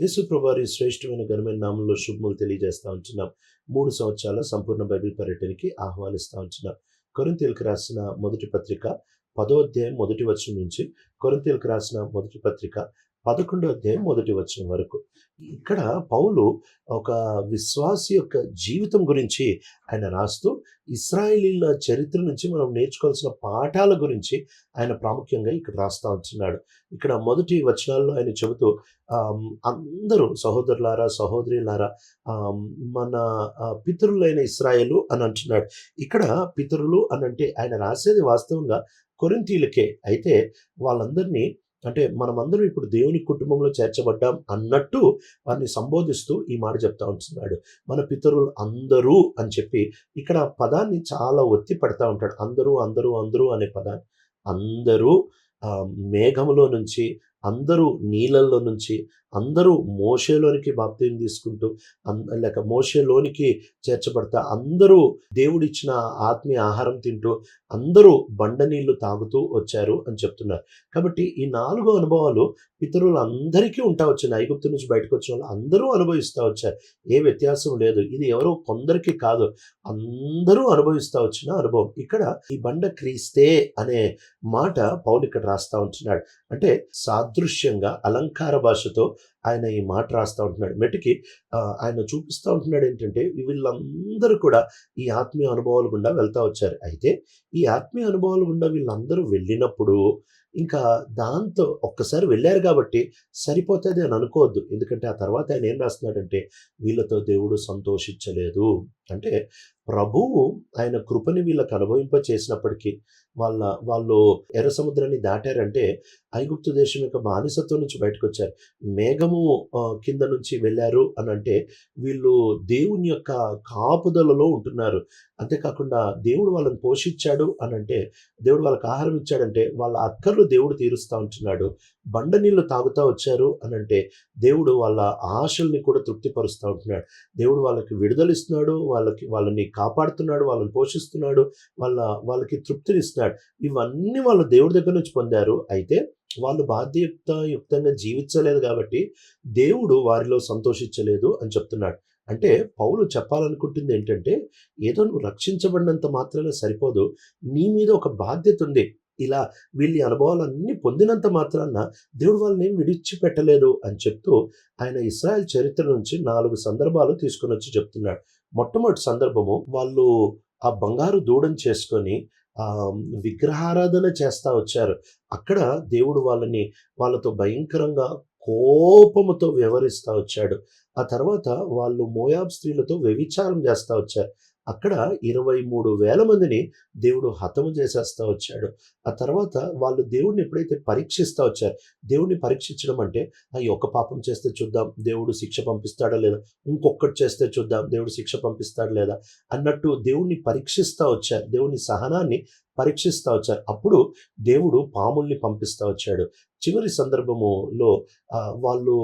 యేసు శ్రేష్ఠమైన శ్రేష్టమైన ఘనమైన నామంలో శుభములు తెలియజేస్తా ఉంటున్నాం. మూడు సంవత్సరాల సంపూర్ణ బైబిల్ పర్యటనకి ఆహ్వానిస్తా ఉంటున్నాం. కొరింతీలకు రాసిన మొదటి పత్రిక పదో అధ్యాయం మొదటి వచనం నుంచి కొరింతీలకు రాసిన మొదటి పత్రిక పదకొండో అధ్యాయం మొదటి వచ్చిన వరకు. ఇక్కడ పౌలు ఒక విశ్వాసి యొక్క జీవితం గురించి ఆయన రాస్తూ ఇస్రాయేలీల చరిత్ర నుంచి మనం నేర్చుకోవాల్సిన పాఠాల గురించి ఆయన ప్రాముఖ్యంగా ఇక్కడ రాస్తా ఉంటున్నాడు. ఇక్కడ మొదటి వచనాల్లో ఆయన చెబుతూ అందరూ సహోదరులారా సహోదరులారా మన పితరులైన ఇస్రాయేలు అని అంటున్నాడు. ఇక్కడ పితరులు అని అంటే ఆయన రాసేది వాస్తవంగా కొరింతీలకే అయితే వాళ్ళందరినీ అంటే మనమందరం ఇప్పుడు దేవుని కుటుంబంలో చేర్చబడ్డాం అన్నట్టు వారిని సంబోధిస్తూ ఈ మాట చెప్తా ఉంటున్నాడు. మన పితరులు అందరూ అని చెప్పి ఇక్కడ పదాన్ని చాలా ఒత్తి పడతా ఉంటాడు. అందరూ అందరూ అందరూ అనే పదాన్ని. అందరూ మేఘములో నుంచి అందరూ నీళ్ళల్లో నుంచి అందరూ మోషేలోనికి బాప్తీయం తీసుకుంటూ లేక మోషేలోనికి చేర్చబడతా అందరూ దేవుడిచ్చిన ఆత్మీయ ఆహారం తింటూ అందరూ బండ నీళ్ళు తాగుతూ వచ్చారు అని చెప్తున్నారు. కాబట్టి ఈ నాలుగు అనుభవాలు పితరులు అందరికీ ఉంటా వచ్చింది ఐగుప్తు నుంచి బయటకు వచ్చిన వాళ్ళు అందరూ అనుభవిస్తూ వచ్చారు. ఏ వ్యత్యాసం లేదు. ఇది ఎవరో కొందరికి కాదు. అందరూ అనుభవిస్తూ వచ్చిన అనుభవం. ఇక్కడ ఈ బండ క్రీస్తే అనే మాట పౌలు ఇక్కడ రాస్తా ఉంటున్నాడు. అంటే సాదృశ్యంగా అలంకార భాషతో ఆయన ఈ మాట రాస్తా ఉంటున్నాడు. మెటికి ఆ, ఆయన చూపిస్తూ ఉంటున్నాడు ఏంటంటే వీళ్ళందరూ కూడా ఈ ఆత్మీయ అనుభవాల గుండా వెళ్తా వచ్చారు. అయితే ఈ ఆత్మీయ అనుభవాల గుండా వీళ్ళందరూ వెళ్ళినప్పుడు ఇంకా దాంతో ఒక్కసారి వెళ్ళారు కాబట్టి సరిపోతుంది అని అనుకోవద్దు. ఎందుకంటే ఆ తర్వాత ఆయన ఏం రాస్తున్నాడంటే వీళ్ళతో దేవుడు సంతోషించలేదు. అంటే ప్రభువు ఆయన కృపని వీళ్ళకి అనుభవింప చేసినప్పటికీ వాళ్ళ వాళ్ళు ఎర్ర సముద్రాన్ని దాటారంటే ఐగుప్తు దేశం యొక్క బానిసత్వం నుంచి బయటకు వచ్చారు మేఘము కింద నుంచి వెళ్ళారు అని అంటే వీళ్ళు దేవుని యొక్క కాపుదలలో ఉంటున్నారు. అంతేకాకుండా దేవుడు వాళ్ళని పోషించాడు అని అంటే దేవుడు వాళ్ళకి ఆహారం ఇచ్చాడంటే వాళ్ళ అక్కర్లు దేవుడు తీరుస్తూ ఉంటున్నాడు. బండ నీళ్ళు తాగుతూ వచ్చారు అని అంటే దేవుడు వాళ్ళ ఆశల్ని కూడా తృప్తిపరుస్తూ ఉంటున్నాడు. దేవుడు వాళ్ళకి విడుదలిస్తున్నాడు వాళ్ళకి వాళ్ళని కాపాడుతున్నాడు వాళ్ళని పోషిస్తున్నాడు వాళ్ళ వాళ్ళకి తృప్తినిస్తున్నాడు. ఇవన్నీ వాళ్ళు దేవుడి దగ్గర నుంచి పొందారు. అయితే వాళ్ళు బాధ్యత యుక్తంగా జీవించలేదు కాబట్టి దేవుడు వారిలో సంతోషించలేదు అని చెప్తున్నాడు. అంటే పౌలు చెప్పాలనుకుంటుంది ఏంటంటే ఏదో నువ్వు రక్షించబడినంత మాత్రమే సరిపోదు. నీ మీద ఒక బాధ్యత ఉంది. ఇలా వీళ్ళ అనుభవాలన్నీ పొందినంత మాత్రాన దేవుడు వాళ్ళని ఏం విడిచిపెట్టలేదు అని చెప్తూ ఆయన ఇస్రాయల్ చరిత్ర నుంచి నాలుగు సందర్భాలు తీసుకుని వచ్చి చెప్తున్నాడు. మొట్టమొదటి సందర్భము వాళ్ళు ఆ బంగారు దూడం చేసుకొని విగ్రహారాధన చేస్తా వచ్చారు. అక్కడ దేవుడు వాళ్ళని వాళ్ళతో భయంకరంగా కోపముతో వ్యవహరిస్తూ వచ్చాడు. ఆ తర్వాత వాళ్ళు మోయాబ్ స్త్రీలతో వ్యభిచారం చేస్తూ వచ్చారు. అక్కడ ఇరవై మూడు వేల మందిని దేవుడు హతము చేసేస్తా వచ్చాడు. ఆ తర్వాత వాళ్ళు దేవుడిని ఎప్పుడైతే పరీక్షిస్తా వచ్చారు దేవుడిని పరీక్షించడం అంటే ఆ ఈ ఒక్క పాపం చేస్తే చూద్దాం దేవుడు శిక్ష పంపిస్తాడా లేదా? ఇంకొకటి చేస్తే చూద్దాం దేవుడు శిక్ష పంపిస్తాడా లేదా? అన్నట్టు దేవుడిని పరీక్షిస్తూ వచ్చారు. దేవుని సహనాన్ని పరీక్షిస్తూ వచ్చారు. అప్పుడు దేవుడు పాముల్ని పంపిస్తా వచ్చాడు. చివరి సందర్భములో వాళ్ళు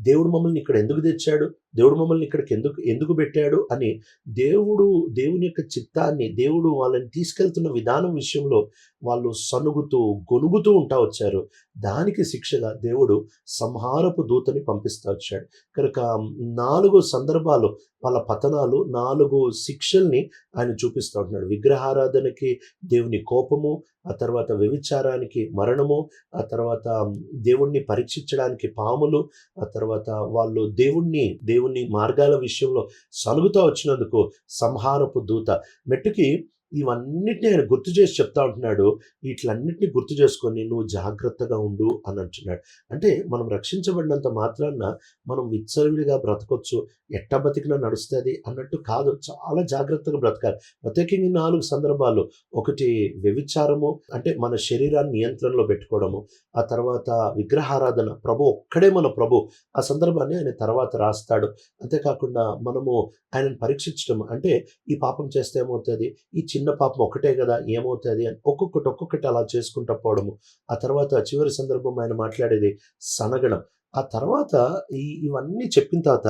దేవుడు మమ్మల్ని ఇక్కడ ఎందుకు తెచ్చాడు? దేవుడు మమ్మల్ని ఇక్కడికి ఎందుకు ఎందుకు పెట్టాడు అని దేవుడు దేవుని యొక్క చిత్తాన్ని దేవుడు వాళ్ళని తీసుకెళ్తున్న విధానం విషయంలో వాళ్ళు సనుగుతూ గొనుగుతూ ఉంటా వచ్చారు. దానికి శిక్షగా దేవుడు సంహారపు దూతని పంపిస్తా వచ్చాడు. కనుక నాలుగు సందర్భాలు వాళ్ళ పతనాలు నాలుగు శిక్షల్ని ఆయన చూపిస్తూ ఉంటున్నాడు. విగ్రహారాధనకి దేవుని కోపము ఆ తర్వాత వ్యభిచారానికి మరణము ఆ తర్వాత దేవుణ్ణి పరీక్షించడానికి పాములు ఆ తర్వాత వాళ్ళు దేవుణ్ణి దేవుని మార్గాల విషయంలో సలుగుతూ వచ్చినందుకు సంహారపు దూత మెట్టుకి ఇవన్నిటిని ఆయన గుర్తు చేసి చెప్తా ఉంటున్నాడు. వీటిలన్నిటిని గుర్తు చేసుకొని నువ్వు జాగ్రత్తగా ఉండు అని అంటున్నాడు. అంటే మనం రక్షించబడినంత మాత్రాన మనం విచ్చలవిడిగా బ్రతకొచ్చు. ఎట్ట బతికినా నడుస్తుంది అన్నట్టు కాదు. చాలా జాగ్రత్తగా బ్రతకాలి. ప్రత్యేకంగా నాలుగు సందర్భాలు. ఒకటి వ్యభిచారము అంటే మన శరీరాన్ని నియంత్రణలో పెట్టుకోవడము. ఆ తర్వాత విగ్రహారాధన. ప్రభు ఒక్కడే మన ప్రభు. ఆ సందర్భాన్ని ఆయన తర్వాత రాస్తాడు. అంతేకాకుండా మనము ఆయనను పరీక్షించడం అంటే ఈ పాపం చేస్తే ఏమవుతుంది? ఈ చిన్న చిన్న పాపం ఒకటే కదా ఏమవుతుంది అని ఒక్కొక్కటి ఒక్కొక్కటి అలా చేసుకుంటూ పోవడము. ఆ తర్వాత చివరి సందర్భం ఆయన మాట్లాడేది సనగడం ఆ తర్వాత ఈ ఇవన్నీ చెప్పిన తర్వాత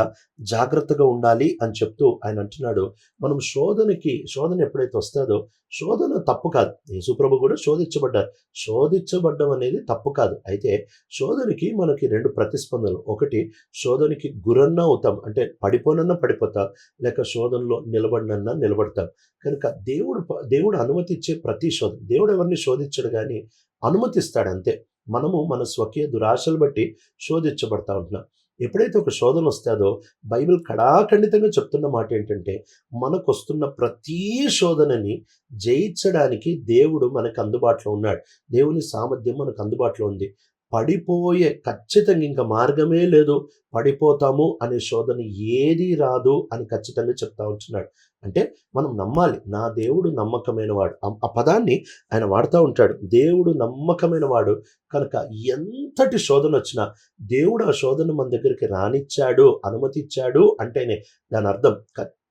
జాగ్రత్తగా ఉండాలి అని చెప్తూ ఆయన అంటున్నాడు. మనం శోధనకి శోధన ఎప్పుడైతే వస్తుందో శోధన తప్పు కాదు. యేసుప్రభు కూడా శోధించబడ్డారు. శోధించబడ్డం అనేది తప్పు కాదు. అయితే శోధనకి మనకి రెండు ప్రతిస్పందనలు. ఒకటి శోధనకి గురన్న అవుతాం అంటే పడిపోనన్నా పడిపోతాం లేక శోధనలో నిలబడినన్నా నిలబడతాం. కనుక దేవుడు దేవుడు దేవుడు అనుమతిచ్చే ప్రతి శోధన దేవుడు ఎవరిని శోధించడు కానీ అనుమతిస్తాడు అంతే మనము మన స్వకీయ దురాశలు బట్టి శోధించబడతా ఉంటున్నాం. ఎప్పుడైతే ఒక శోధన వస్తుందో బైబిల్ కడాఖండితంగా చెప్తున్న మాట ఏంటంటే మనకు వస్తున్న ప్రతి శోధనని జయించడానికి దేవుడు మనకు అందుబాటులో ఉన్నాడు. దేవుని సామర్థ్యం మనకు అందుబాటులో ఉంది. పడిపోయే ఖచ్చితంగా ఇంకా మార్గమే లేదు. పడిపోతాము అనే శోధన ఏది రాదు అని ఖచ్చితంగా చెప్తా ఉంటున్నాడు. అంటే మనం నమ్మాలి నా దేవుడు నమ్మకమైన వాడు ఆ- పదాన్ని ఆయన వాడుతూ ఉంటాడు. దేవుడు నమ్మకమైన వాడు కనుక ఎంతటి శోధన వచ్చినా దేవుడు ఆ శోధన మన దగ్గరికి రానిచ్చాడు అనుమతిచ్చాడు అంటేనే దాని అర్థం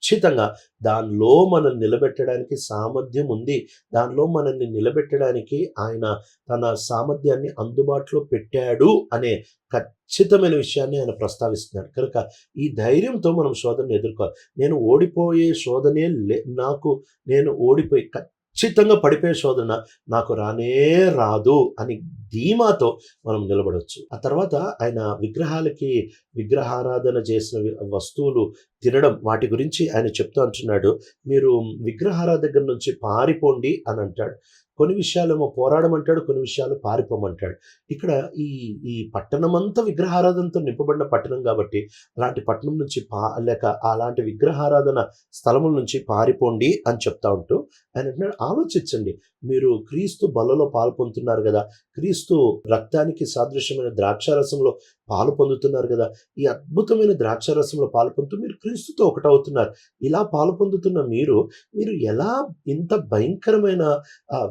ఖచ్చితంగా దానిలో మనల్ని నిలబెట్టడానికి సామర్థ్యం ఉంది. దానిలో మనల్ని నిలబెట్టడానికి ఆయన తన సామర్థ్యాన్ని అందుబాటులో పెట్టాడు అనే ఖచ్చితమైన విషయాన్ని ఆయన ప్రస్తావిస్తున్నాడు. కనుక ఈ ధైర్యంతో మనం శోధనను ఎదుర్కోవాలి. నేను ఓడిపోయే శోధనే లే నాకు నేను ఓడిపోయి ఖచ్చితంగా పడిపోయే శోధన నాకు రానే రాదు అని ధీమాతో మనం నిలబడవచ్చు ఆ తర్వాత ఆయన విగ్రహాలకి విగ్రహారాధన చేసిన వస్తువులు తినడం వాటి గురించి ఆయన చెప్తూ అంటున్నాడు మీరు విగ్రహాల దగ్గర నుంచి పారిపోండి అని అంటాడు. కొన్ని విషయాలేమో పోరాడమంటాడు కొన్ని విషయాలు పారిపోమంటాడు ఇక్కడ ఈ ఈ పట్టణమంతా విగ్రహారాధనతో నింపబడిన పట్టణం కాబట్టి అలాంటి పట్టణం నుంచి పా లేక అలాంటి విగ్రహారాధన స్థలముల నుంచి పారిపోండి అని చెప్తా ఉంటూ ఆయన అంటున్నాడు ఆలోచించండి. మీరు క్రీస్తు బలలో పాలు పొందుతున్నారు కదా క్రీస్తు రక్తానికి సాదృశ్యమైన ద్రాక్షారసంలో పాలు పొందుతున్నారు కదా ఈ అద్భుతమైన ద్రాక్షారసంలో పాలు పొందుతూ మీరు క్రీస్తుతో ఒకటవుతున్నారు. ఇలా పాలు పొందుతున్న మీరు మీరు ఎలా ఇంత భయంకరమైన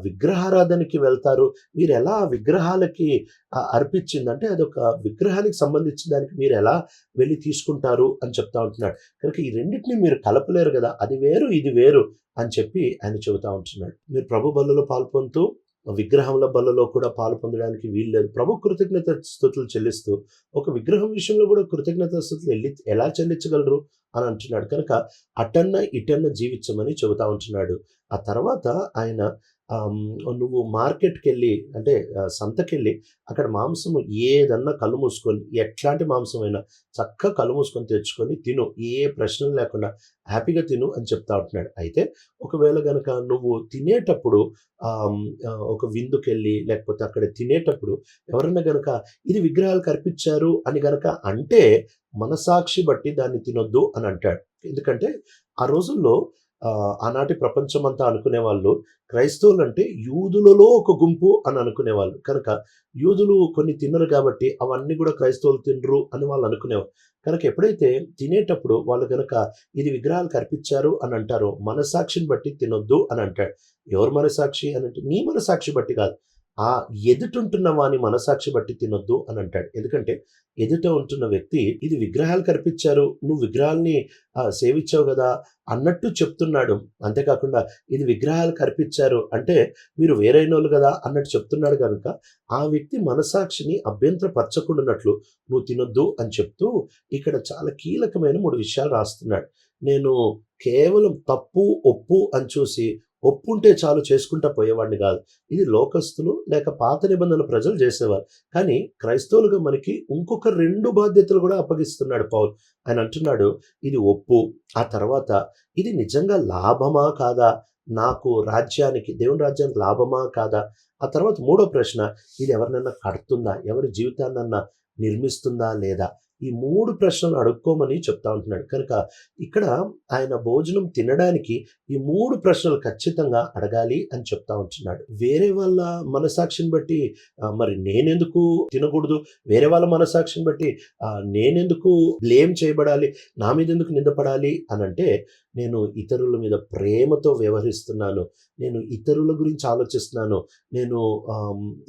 విగ్రహారాధనకి వెళ్తారు? మీరు ఎలా ఆ విగ్రహాలకి అర్పించింది? అంటే అదొక విగ్రహానికి సంబంధించిన దానికి మీరు ఎలా వెళ్ళి తీసుకుంటారు అని చెప్తా ఉంటున్నాడు. కనుక ఈ రెండింటిని మీరు కలపలేరు కదా అది వేరు ఇది వేరు అని చెప్పి ఆయన చెబుతా ఉంటున్నాడు. మీరు ప్రభు బలలో పాల్పొందుతూ విగ్రహముల బలలో కూడా పాలు పొందడానికి వీల్లేదు ప్రభు కృతజ్ఞత స్థుతులు చెల్లిస్తూ ఒక విగ్రహం విషయంలో కూడా కృతజ్ఞత స్థుతులు ఎల్లి ఎలా చెల్లించగలరు అని అంటున్నాడు. కనుక అటన్న ఇటన్న జీవించమని చెబుతా ఉంటున్నాడు. ఆ తర్వాత ఆయన నువ్వు మార్కెట్కి వెళ్ళి అంటే సంతకెళ్ళి అక్కడ మాంసము ఏదన్నా కళ్ళు మూసుకొని ఎట్లాంటి మాంసం అయినా చక్కగా కళ్ళు మూసుకొని తెచ్చుకొని తిను ఏ ప్రశ్నలు లేకుండా హ్యాపీగా తిను అని చెప్తా ఉంటున్నాడు. అయితే ఒకవేళ కనుక నువ్వు తినేటప్పుడు ఒక విందుకెళ్ళి లేకపోతే అక్కడ తినేటప్పుడు ఎవరన్నా గనక ఇది విగ్రహాలు కర్పించారు అని గనక అంటే మనసాక్షి బట్టి దాన్ని తినొద్దు అని అంటాడు. ఎందుకంటే ఆ రోజుల్లో ఆనాటి ప్రపంచం అంతా అనుకునే వాళ్ళు క్రైస్తవులు అంటే యూదులలో ఒక గుంపు అని అనుకునేవాళ్ళు. కనుక యూదులు కొన్ని తినరు కాబట్టి అవన్నీ కూడా క్రైస్తవులు తినరు అని వాళ్ళు అనుకునేవారు. కనుక ఎప్పుడైతే తినేటప్పుడు వాళ్ళు కనుక ఇది విగ్రహాలు కర్పించారు అని అంటారో మనసాక్షిని బట్టి తినొద్దు అని అంటాడు. ఎవరు మనసాక్షి అని అంటే నీ మనసాక్షి బట్టి కాదు. ఆ ఎదుటుంటున్న వాని మనసాక్షి బట్టి తినొద్దు అని అంటాడు. ఎందుకంటే ఎదుట ఉంటున్న వ్యక్తి ఇది విగ్రహాలు కనిపించారు నువ్వు విగ్రహాల్ని సేవించావు కదా అన్నట్టు చెప్తున్నాడు. అంతేకాకుండా ఇది విగ్రహాలు కర్పించారు అంటే మీరు వేరైన వాళ్ళు కదా అన్నట్టు చెప్తున్నాడు కనుక ఆ వ్యక్తి మనసాక్షిని అభ్యంతరపరచకుండాన్నట్లు నువ్వు తినొద్దు అని చెప్తూ ఇక్కడ చాలా కీలకమైన మూడు విషయాలు రాస్తున్నాడు. నేను కేవలం తప్పు ఒప్పు అని చూసి ఒప్పుంటే చాలు చేసుకుంటా పోయేవాడిని కాదు. ఇది లోకస్తులు లేక పాత నిబంధనల ప్రజలు చేసేవారు. కానీ క్రైస్తవులుగా మనకి ఇంకొక రెండు బాధ్యతలు కూడా అప్పగిస్తున్నాడు పౌల్. ఆయన అంటున్నాడు ఇది ఒప్పు ఆ తర్వాత ఇది నిజంగా లాభమా కాదా? నాకు రాజ్యానికి దేవుని రాజ్యానికి లాభమా కాదా? ఆ తర్వాత మూడో ప్రశ్న ఇది ఎవరినైనా కడుతుందా? ఎవరి జీవితాన్నన్నా నిర్మిస్తుందా లేదా? ఈ మూడు ప్రశ్నలు అడుక్కోమని చెప్తా ఉంటున్నాడు. కనుక ఇక్కడ ఆయన భోజనం తినడానికి ఈ మూడు ప్రశ్నలు ఖచ్చితంగా అడగాలి అని చెప్తా ఉంటున్నాడు. వేరే వాళ్ళ మనసాక్షిని బట్టి మరి నేనెందుకు తినకూడదు? వేరే వాళ్ళ మనసాక్షిని బట్టి నేనెందుకు బ్లేమ్ చేయబడాలి? నా మీద ఎందుకు నిందపడాలి? అని అంటే నేను ఇతరుల మీద ప్రేమతో వ్యవహరిస్తున్నాను. నేను ఇతరుల గురించి ఆలోచిస్తున్నాను. నేను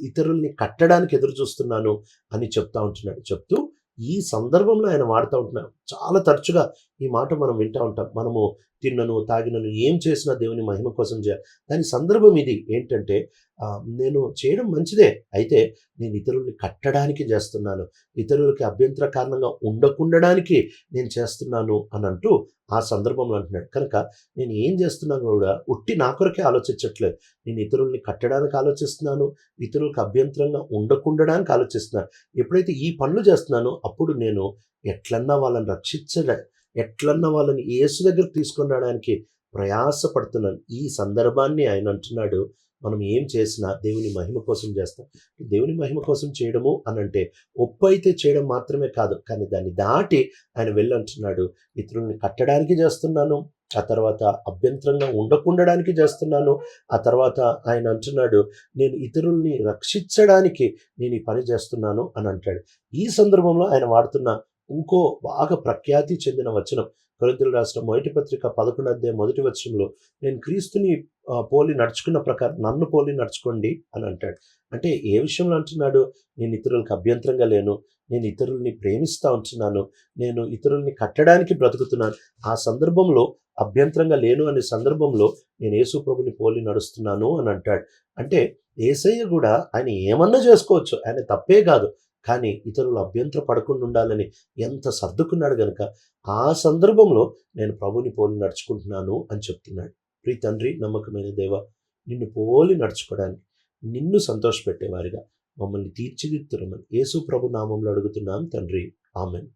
ఇతరుల్ని కట్టడానికి ఎదురు చూస్తున్నాను అని చెప్తా ఉంటున్నాడు. చెప్తూ ఈ సందర్భంలో ఆయన వాడుతూ ఉంటున్నాడు చాలా తరచుగా ఈ మాట మనం వింటూ ఉంటాం. మనము తిన్నను తాగినను ఏం చేసినా దేవుని మహిమ కోసం చేయాలి దాని సందర్భం ఇది. ఏంటంటే నేను చేయడం మంచిదే. అయితే నేను ఇతరుల్ని కట్టడానికి చేస్తున్నాను. ఇతరులకి అభ్యంతర కారణంగా ఉండకుండడానికి నేను చేస్తున్నాను అని అంటూ ఆ సందర్భంలో అంటున్నాడు. కనుక నేను ఏం చేస్తున్నాను కూడా ఉట్టి నా కొరకే ఆలోచించట్లేదు. నేను ఇతరుల్ని కట్టడానికి ఆలోచిస్తున్నాను. ఇతరులకు అభ్యంతరంగా ఉండకుండడానికి ఆలోచిస్తున్నాను. ఎప్పుడైతే ఈ పనులు చేస్తున్నానో అప్పుడు నేను ఎట్లన్నా వాళ్ళని రక్షించలే. ఎట్లన్నా వాళ్ళని యేసు దగ్గరకు తీసుకొని రావడానికి ప్రయాసపడుతున్నాను. ఈ సందర్భాన్ని ఆయన అంటున్నాడు మనం ఏం చేసినా దేవుని మహిమ కోసం చేస్తాం. దేవుని మహిమ కోసం చేయడము అని అంటే ఒప్పు అయితే చేయడం మాత్రమే కాదు కానీ దాన్ని దాటి ఆయన వెళ్ళంటున్నాడు ఇతరుల్ని కట్టడానికి చేస్తున్నాను ఆ తర్వాత అభ్యంతరంగా ఉండకుండడానికి చేస్తున్నాను ఆ తర్వాత ఆయన అంటున్నాడు నేను ఇతరుల్ని రక్షించడానికి నేను ఈ పని చేస్తున్నాను అని అంటాడు. ఈ సందర్భంలో ఆయన వాడుతున్న ఇంకో బాగా ప్రఖ్యాతి చెందిన వచనం. కొరింతలు రాసిన మొదటి పత్రిక పదకొండు అధ్యాయం మొదటి వచనంలో నేను క్రీస్తుని పోలి నడుచుకున్న ప్రకారం నన్ను పోలి నడుచుకోండి అని అంటాడు. అంటే ఏ విషయంలో అంటున్నాడు? నేను ఇతరులకు అభ్యంతరంగా లేను. నేను ఇతరుల్ని ప్రేమిస్తూ ఉంటున్నాను. నేను ఇతరుల్ని కట్టడానికి బ్రతుకుతున్నాను. ఆ సందర్భంలో అభ్యంతరంగా లేను అనే సందర్భంలో నేను యేసు ప్రభుని పోలి నడుస్తున్నాను అని అంటాడు. అంటే ఏసయ్య కూడా ఆయన ఏమన్నా చేసుకోవచ్చు. ఆయన తప్పే కాదు. కానీ ఇతరులు అభ్యంతర పడకుండా ఉండాలని ఎంత సర్దుకున్నాడు గనక ఆ సందర్భంలో నేను ప్రభుని పోలి నడుచుకుంటున్నాను అని చెప్తున్నాడు. ప్రీ తండ్రి నమ్మకమైన దేవ నిన్ను పోలి నడుచుకోవడానికి నిన్ను సంతోషపెట్టేవారిగా మమ్మల్ని తీర్చిదిద్దురమని యేసు ప్రభు నామంలో అడుగుతున్నాం తండ్రి. ఆమెన్.